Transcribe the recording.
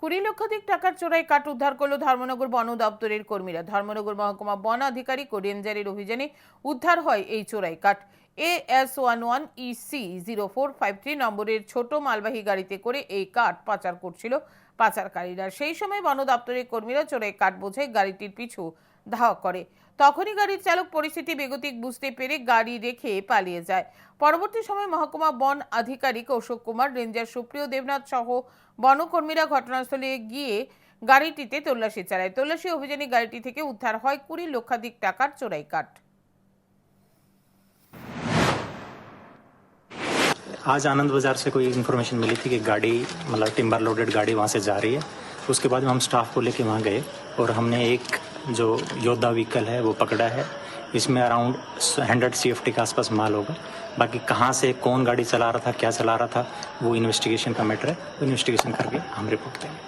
কুড়ি লক্ষাধিক টাকার চোরাই কাঠ উদ্ধার করল ধর্মনগর বন দপ্তরের কর্মীরা। ধর্মনগর মহকুমা বন আধিকারিক ও রেঞ্জারের অভিযানে উদ্ধার হয় এই চোরাই কাঠ। A S one one EC zero four five three নম্বরের ছোট মালবাহী গাড়িতে করে এই কাঠ পাচার করছিল পাচারকারীরা। সেই সময় বন দপ্তরের কর্মীরা চোরাই কাঠ বোঝাই গাড়িটির পিছু ধাওয়া করে। তখনই গাড়ির চালক পরিস্থিতি বেগতিক বুঝতে পেরে গাড়ি রেখে পালিয়ে যায়। পরবর্তী সময় মহকুমা বন আধিকারিক অশোক কুমার, রেঞ্জার সুপ্রিয় দেবনাথ সহ বনকর্মীরা ঘটনাস্থলে গিয়ে গাড়িটিতে তল্লাশি চালায়। তল্লাশি অভিযানে গাড়িটি থেকে উদ্ধার হয় কুড়ি লক্ষাধিক টাকার চোরাই কাঠ। आज आनंद बाज़ार से कोई इन्फॉर्मेशन मिली थी कि गाड़ी मतलब टिम्बर लोडेड गाड़ी वहाँ से जा रही है। उसके बाद हम स्टाफ को लेके वहाँ गए और हमने एक जो योद्धा व्हीकल है, वो पकड़ा है। इसमें अराउंड हंड्रेड सी के आसपास माल होगा। बाकी कहाँ से कौन गाड़ी चला रहा था, क्या चला रहा था, वो इन्वेस्टिगेशन का मैटर है। इन्वेस्टिगेशन करके हम रिपोर्ट देंगे